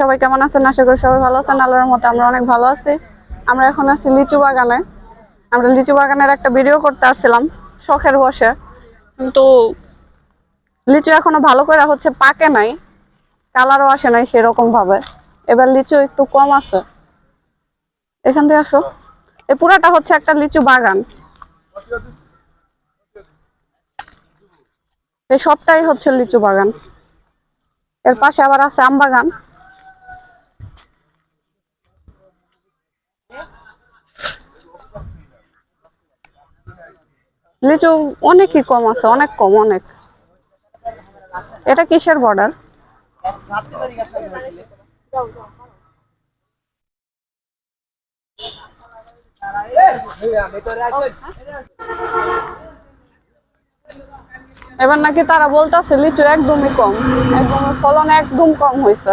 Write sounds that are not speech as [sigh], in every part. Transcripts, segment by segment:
সবাই কেমন আছেন? আশা করি সবাই ভালো আছেন। আল্লাহর মতো আমরা অনেক ভালো আছি। আমরা এখন আছি লিচু বাগানে। আমরা লিচু বাগানের একটা ভিডিও করতে আসছিলাম, শখের বসে। কিন্তু লিচু এখনও ভালো করে হচ্ছে পাকে নাই, কালারও আসে নাই সেরকম ভাবে এবার লিচু একটু কম আছে। এখান থেকে আসো। এই পুরাটা হচ্ছে একটা লিচু বাগান। এই সবটাই হচ্ছে লিচু বাগান। এর পাশে আবার আছে আম বাগান। লিচু অনেকই কম আছে, অনেক কম, অনেক। এটা কিসের বর্ডার এবার নাকি তারা বলতেছে, লিচু একদমই কম। একদম ফলন একদম কম হয়েছে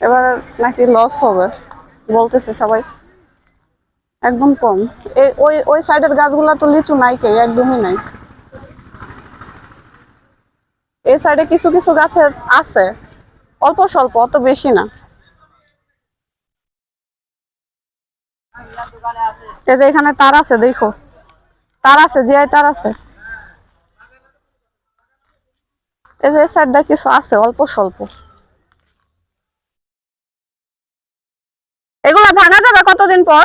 এবার নাকি লস হবে, বলতেছে সবাই। একদম কম। এই ওই ওই সাইডের গাছগুলা তো লিচু নাই কে, একদমই নাই। এই সাইডে কিছু কিছু গাছে আছে। অল্প স্বল্প, অত বেশি না। এই যে এখানে তার আছে, দেখো। তার আছে, জিআই তার আছে। এই যে সাইডটা কিছু আছে, অল্প স্বল্প। এগুলা ভাঙা যাবে কতদিন পর?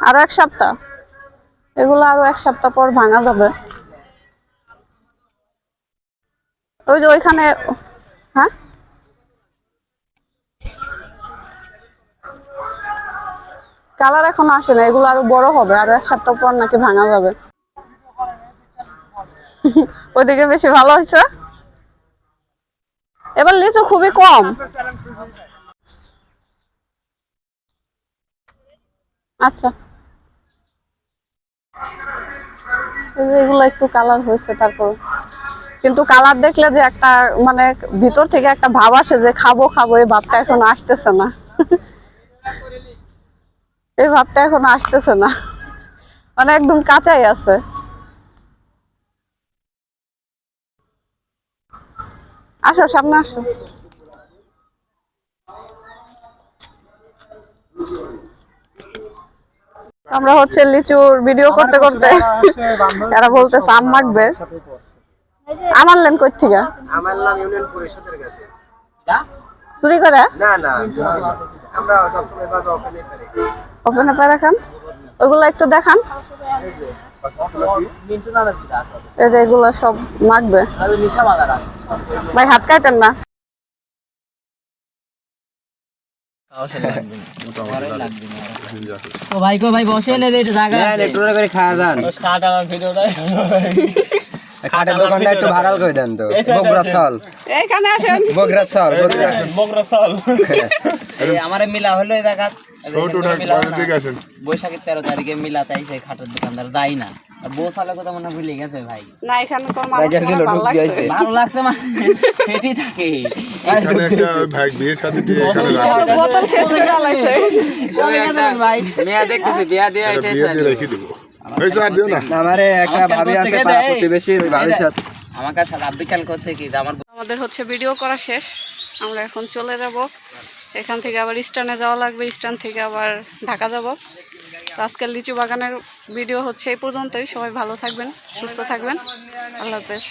আরও এক সপ্তাহ। এগুলো আরও এক সপ্তাহ পর ভাঙা যাবে। ওই যে ওইখানে হ্যাঁ? কালার এখন আসে না, এগুলো আরও বড় হবে, আরও এক সপ্তাহ পর নাকি ভাঙা যাবে। [laughs] ওইদিকে বেশি ভালো হয়েছে। এবার লিচু খুবই কম। আচ্ছা। এগুলো একটু কালার হয়েছে তারপর। কিন্তু কালার দেখলে যে একটা মানে ভিতর থেকে একটা ভাব আসে যে খাব খাব এই ভাবটা এখন আসতেছে না। এই ভাবটা এখন আসতেছে না। মানে একদম কাঁচাই আছে। আসো সামনে আসো। আমরা হচ্ছে লিচুর ভিডিও করতে করতে এরা বলতেছে আম মাখবে আমার লেন কই থেকে? আমার নাম ইউনিয়ন পরিষদের কাছে। চুরি করে? না না আমরা সবসময় পাবো ওখানে পারি। ওপেনে পায় রাখান? ওইগুলো একটু দেখান। এই যে এগুলো সব মাখবে। ভাই হাত কাটেন না। ভাই কো ভাই বসে নে একটু জায়গা আছে একটু করে খাওয়া দান স্টার্ট আমার ভিডিওটা খাটের দোকানটা একটু ভাড়াল করে দেন তো বগুড়া আসেন। বগুড়া বগুড়া এই আমারে মিলা হলো এই জায়গা বৈশাখের তেরো তারিখে মিলা তাইছে খাটের দোকানদার যাই না। কথা মনে ভুলে গেছে ভাই। না এখানে তো মনে ভালো লাগছে। সেটি থাকে। এখানে একটা ভাই বিয়ে শাদী দিয়ে এখানে বোতল শেষ হয়ে গেছে। ভাই। মেয়া দেখতেছি বিয়া দিয়ে এটা রেখে দিব। এই স্যার দিও না। আমারে একটা ভাবি আছে প্রতিবেশী ভাবির সাথে। আমাকে সাথে আব্দি খেয়াল করতে কি? আমার আমাদের হচ্ছে ভিডিও করা শেষ। আমরা এখন চলে যাব। এখান থেকে আবার স্টানে যাওয়া লাগবে। স্টান থেকে আবার ঢাকা যাব। তো আজকের লিচু বাগানের ভিডিও হচ্ছে এই পর্যন্তই। সবাই ভালো থাকবেন, সুস্থ থাকবেন। আল্লাহ হাফেজ।